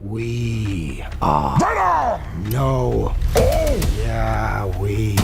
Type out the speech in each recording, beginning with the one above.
We are. No. Yeah, we.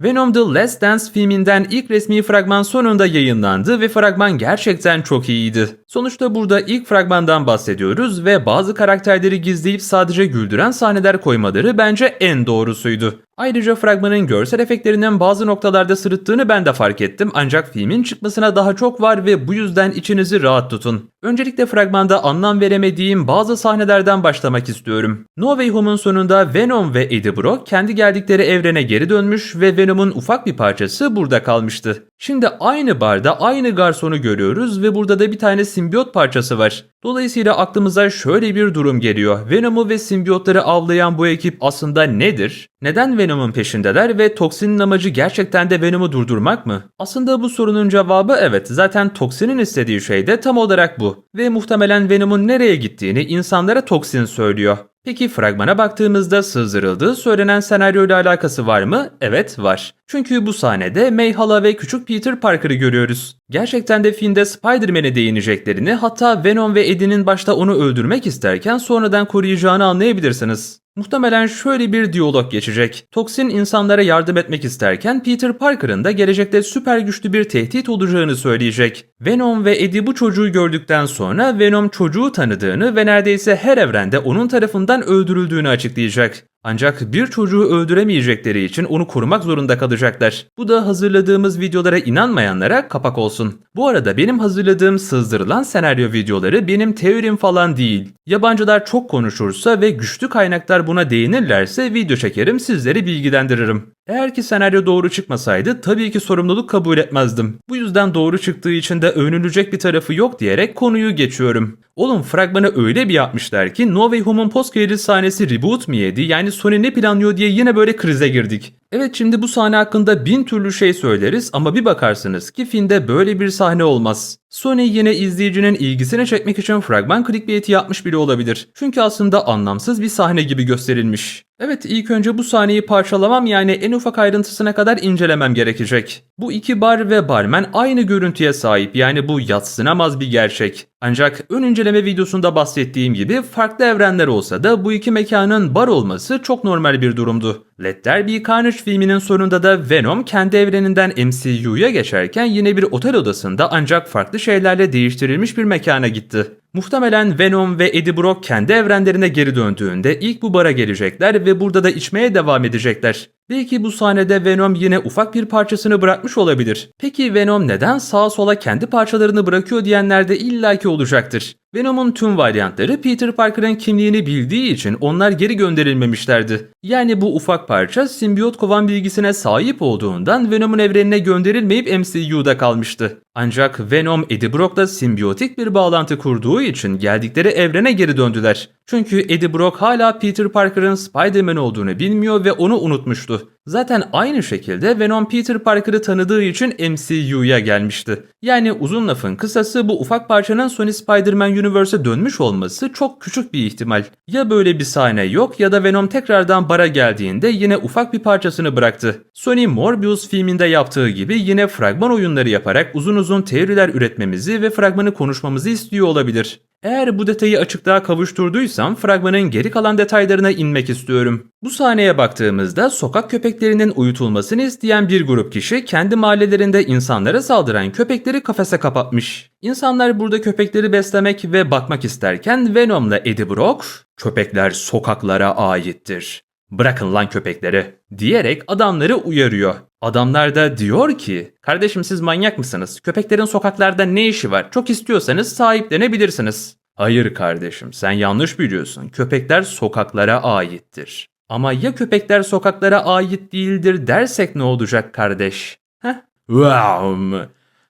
Venom The Last Dance filminden ilk resmi fragman sonunda yayınlandı ve fragman gerçekten çok iyiydi. Sonuçta burada ilk fragmandan bahsediyoruz ve bazı karakterleri gizleyip sadece güldüren sahneler koymaları bence en doğrusuydu. Ayrıca fragmanın görsel efektlerinin bazı noktalarda sırıttığını ben de fark ettim ancak filmin çıkmasına daha çok var ve bu yüzden içinizi rahat tutun. Öncelikle fragmanda anlam veremediğim bazı sahnelerden başlamak istiyorum. No Way Home'un sonunda Venom ve Eddie Brock kendi geldikleri evrene geri dönmüş ve Venom'un ufak bir parçası burada kalmıştı. Şimdi aynı barda aynı garsonu görüyoruz ve burada da bir tane simbiyot parçası var. Dolayısıyla aklımıza şöyle bir durum geliyor. Venom'u ve simbiyotları avlayan bu ekip aslında nedir? Neden Venom'un peşindeler ve toksinin amacı gerçekten de Venom'u durdurmak mı? Aslında bu sorunun cevabı evet. Zaten toksinin istediği şey de tam olarak bu. Ve muhtemelen Venom'un nereye gittiğini insanlara toksin söylüyor. Peki fragmana baktığımızda sızdırıldığı söylenen senaryoyla alakası var mı? Evet var. Çünkü bu sahnede May Hala ve küçük Peter Parker'ı görüyoruz. Gerçekten de filmde Spider-Man'e değineceklerini hatta Venom ve Eddie'nin başta onu öldürmek isterken sonradan koruyacağını anlayabilirsiniz. Muhtemelen şöyle bir diyalog geçecek. Toxin insanlara yardım etmek isterken Peter Parker'ın da gelecekte süper güçlü bir tehdit olacağını söyleyecek. Venom ve Eddie bu çocuğu gördükten sonra Venom çocuğu tanıdığını ve neredeyse her evrende onun tarafından öldürüldüğünü açıklayacak. Ancak bir çocuğu öldüremeyecekleri için onu korumak zorunda kalacaklar. Bu da hazırladığımız videolara inanmayanlara kapak olsun. Bu arada benim hazırladığım sızdırılan senaryo videoları benim teorim falan değil. Yabancılar çok konuşursa ve güçlü kaynaklar buna değinirlerse video çekerim sizleri bilgilendiririm. Eğer ki senaryo doğru çıkmasaydı tabii ki sorumluluk kabul etmezdim. Bu yüzden doğru çıktığı için de övünülecek bir tarafı yok diyerek konuyu geçiyorum. Oğlum fragmanı öyle bir yapmışlar ki No Way Home'un post credit sahnesi reboot mi yedi yani Sony ne planlıyor diye yine böyle krize girdik. Evet şimdi bu sahne hakkında bin türlü şey söyleriz ama bir bakarsınız ki filmde böyle bir sahne olmaz. Sony yine izleyicinin ilgisini çekmek için fragman clickbait'i yapmış bile olabilir. Çünkü aslında anlamsız bir sahne gibi gösterilmiş. Evet ilk önce bu sahneyi parçalamam yani en ufak ayrıntısına kadar incelemem gerekecek. Bu iki bar ve barmen aynı görüntüye sahip yani bu yatsınamaz bir gerçek. Ancak ön inceleme videosunda bahsettiğim gibi farklı evrenler olsa da bu iki mekanın bar olması çok normal bir durumdu. Let There Be Carnage filminin sonunda da Venom kendi evreninden MCU'ya geçerken yine bir otel odasında ancak farklı şeylerle değiştirilmiş bir mekana gitti. Muhtemelen Venom ve Eddie Brock kendi evrenlerine geri döndüğünde ilk bu bara gelecekler ve burada da içmeye devam edecekler. Belki bu sahnede Venom yine ufak bir parçasını bırakmış olabilir. Peki Venom neden sağa sola kendi parçalarını bırakıyor diyenler de illaki olacaktır. Venom'un tüm varyantları Peter Parker'ın kimliğini bildiği için onlar geri gönderilmemişlerdi. Yani bu ufak parça simbiyot kovan bilgisine sahip olduğundan Venom'un evrenine gönderilmeyip MCU'da kalmıştı. Ancak Venom Eddie Brock'la simbiyotik bir bağlantı kurduğu için geldikleri evrene geri döndüler. Çünkü Eddie Brock hala Peter Parker'ın Spider-Man olduğunu bilmiyor ve onu unutmuştu. Zaten aynı şekilde Venom Peter Parker'ı tanıdığı için MCU'ya gelmişti. Yani uzun lafın kısası bu ufak parçanın Sony Spider-Man Universe'e dönmüş olması çok küçük bir ihtimal. Ya böyle bir sahne yok ya da Venom tekrardan bara geldiğinde yine ufak bir parçasını bıraktı. Sony Morbius filminde yaptığı gibi yine fragman oyunları yaparak uzun uzun teoriler üretmemizi ve fragmanı konuşmamızı istiyor olabilir. Eğer bu detayı açıklığa kavuşturduysam fragmanın geri kalan detaylarına inmek istiyorum. Bu sahneye baktığımızda sokak köpeklerinin uyutulmasını isteyen bir grup kişi kendi mahallelerinde insanlara saldıran köpekleri kafese kapatmış. İnsanlar burada köpekleri beslemek ve bakmak isterken Venom'la Eddie Brock, köpekler sokaklara aittir. Bırakın lan köpekleri diyerek adamları uyarıyor. Adamlar da diyor ki kardeşim siz manyak mısınız? Köpeklerin sokaklarda ne işi var? Çok istiyorsanız sahiplenebilirsiniz. Hayır kardeşim sen yanlış biliyorsun. Köpekler sokaklara aittir. Ama ya köpekler sokaklara ait değildir dersek ne olacak kardeş? Heh?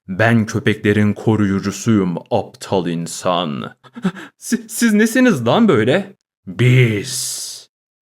Ben köpeklerin koruyucusuyum aptal insan. siz, siz nesiniz lan böyle? Biz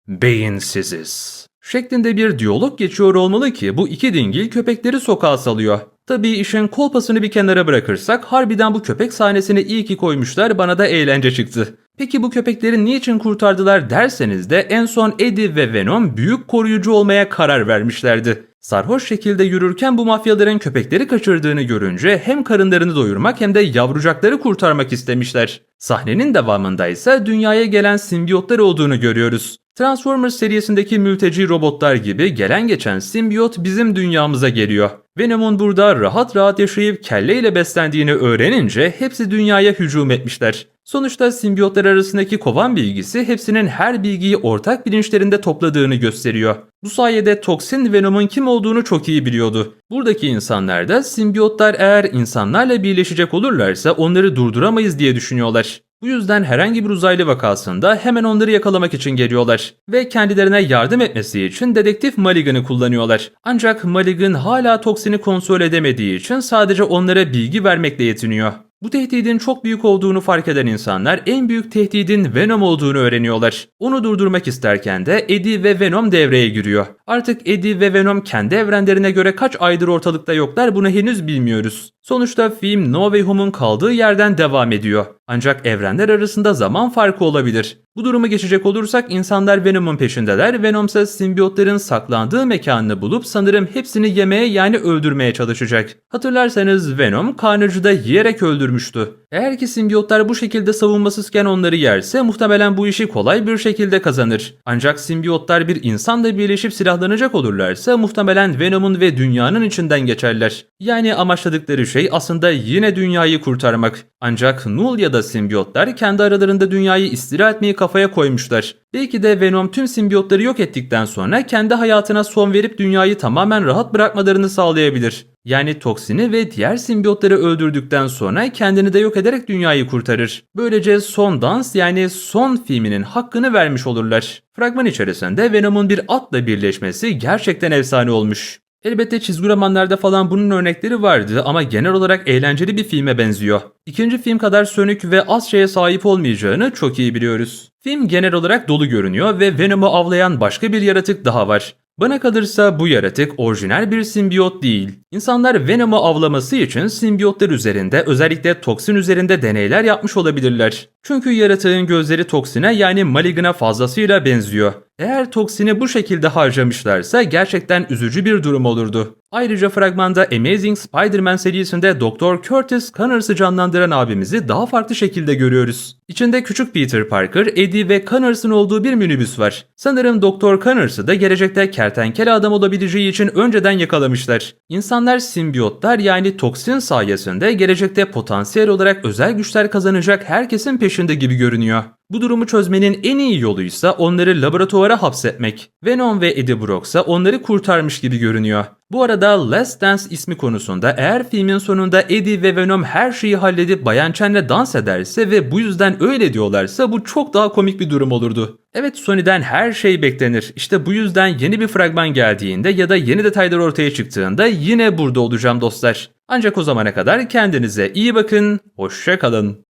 beyinsiziz. Şeklinde bir diyalog geçiyor olmalı ki bu iki dingil köpekleri sokağa salıyor. Tabii işin kolpasını bir kenara bırakırsak harbiden bu köpek sahnesini iyi ki koymuşlar bana da eğlence çıktı. Peki bu köpekleri niçin kurtardılar derseniz de en son Eddie ve Venom büyük koruyucu olmaya karar vermişlerdi. Sarhoş şekilde yürürken bu mafyaların köpekleri kaçırdığını görünce hem karınlarını doyurmak hem de yavrucakları kurtarmak istemişler. Sahnenin devamında ise dünyaya gelen simbiyotlar olduğunu görüyoruz. Transformers serisindeki mülteci robotlar gibi gelen geçen simbiyot bizim dünyamıza geliyor. Venom'un burada rahat rahat yaşayıp kelleyle beslendiğini öğrenince hepsi dünyaya hücum etmişler. Sonuçta simbiyotlar arasındaki kovan bilgisi hepsinin her bilgiyi ortak bilinçlerinde topladığını gösteriyor. Bu sayede Toksin Venom'un kim olduğunu çok iyi biliyordu. Buradaki insanlar da simbiyotlar eğer insanlarla birleşecek olurlarsa onları durduramayız diye düşünüyorlar. Bu yüzden herhangi bir uzaylı vakasında hemen onları yakalamak için geliyorlar ve kendilerine yardım etmesi için dedektif Maligan'ı kullanıyorlar. Ancak Maligan hala toksini kontrol edemediği için sadece onlara bilgi vermekle yetiniyor. Bu tehdidin çok büyük olduğunu fark eden insanlar en büyük tehdidin Venom olduğunu öğreniyorlar. Onu durdurmak isterken de Eddie ve Venom devreye giriyor. Artık Eddie ve Venom kendi evrenlerine göre kaç aydır ortalıkta yoklar bunu henüz bilmiyoruz. Sonuçta film No Way Home'un kaldığı yerden devam ediyor. Ancak evrenler arasında zaman farkı olabilir. Bu durumu geçecek olursak insanlar Venom'un peşindeler. Venom ise simbiyotların saklandığı mekanını bulup sanırım hepsini yemeye yani öldürmeye çalışacak. Hatırlarsanız Venom Carnage'ı da yiyerek öldürmüştü. Eğer ki simbiyotlar bu şekilde savunmasızken onları yerse muhtemelen bu işi kolay bir şekilde kazanır. Ancak simbiyotlar bir insanla birleşip silahlanacak olurlarsa muhtemelen Venom'un ve dünyanın içinden geçerler. Yani amaçladıkları şey aslında yine dünyayı kurtarmak. Ancak Null ya da simbiyotlar kendi aralarında dünyayı istila etmeyi kafaya koymuşlar. Belki de Venom tüm simbiyotları yok ettikten sonra kendi hayatına son verip dünyayı tamamen rahat bırakmalarını sağlayabilir. Yani toksini ve diğer simbiyotları öldürdükten sonra kendini de yok ederek dünyayı kurtarır. Böylece son dans yani son filminin hakkını vermiş olurlar. Fragman içerisinde Venom'un bir atla birleşmesi gerçekten efsane olmuş. Elbette çizgi romanlarda falan bunun örnekleri vardı ama genel olarak eğlenceli bir filme benziyor. İkinci film kadar sönük ve az şeye sahip olmayacağını çok iyi biliyoruz. Film genel olarak dolu görünüyor ve Venom'u avlayan başka bir yaratık daha var. Bana kalırsa bu yaratık orijinal bir simbiyot değil. İnsanlar Venom'u avlaması için simbiyotlar üzerinde özellikle toksin üzerinde deneyler yapmış olabilirler. Çünkü yaratığın gözleri toksine yani Maligan'a fazlasıyla benziyor. Eğer toksini bu şekilde harcamışlarsa gerçekten üzücü bir durum olurdu. Ayrıca fragmanda Amazing Spider-Man serisinde Dr. Curtis Connors'ı canlandıran abimizi daha farklı şekilde görüyoruz. İçinde küçük Peter Parker, Eddie ve Connors'ın olduğu bir minibüs var. Sanırım Dr. Connors'ı da gelecekte kertenkele adam olabileceği için önceden yakalamışlar. İnsanlar simbiyotlar yani toksin sayesinde gelecekte potansiyel olarak özel güçler kazanacak herkesin peşinde gibi görünüyor. Bu durumu çözmenin en iyi yoluysa onları laboratuvara hapsetmek. Venom ve Eddie Brock ise onları kurtarmış gibi görünüyor. Bu arada Last Dance ismi konusunda eğer filmin sonunda Eddie ve Venom her şeyi halledip Bayan Chen'le dans ederse ve bu yüzden öyle diyorlarsa bu çok daha komik bir durum olurdu. Evet Sony'den her şey beklenir. İşte bu yüzden yeni bir fragman geldiğinde ya da yeni detaylar ortaya çıktığında yine burada olacağım dostlar. Ancak o zamana kadar kendinize iyi bakın, hoşça kalın.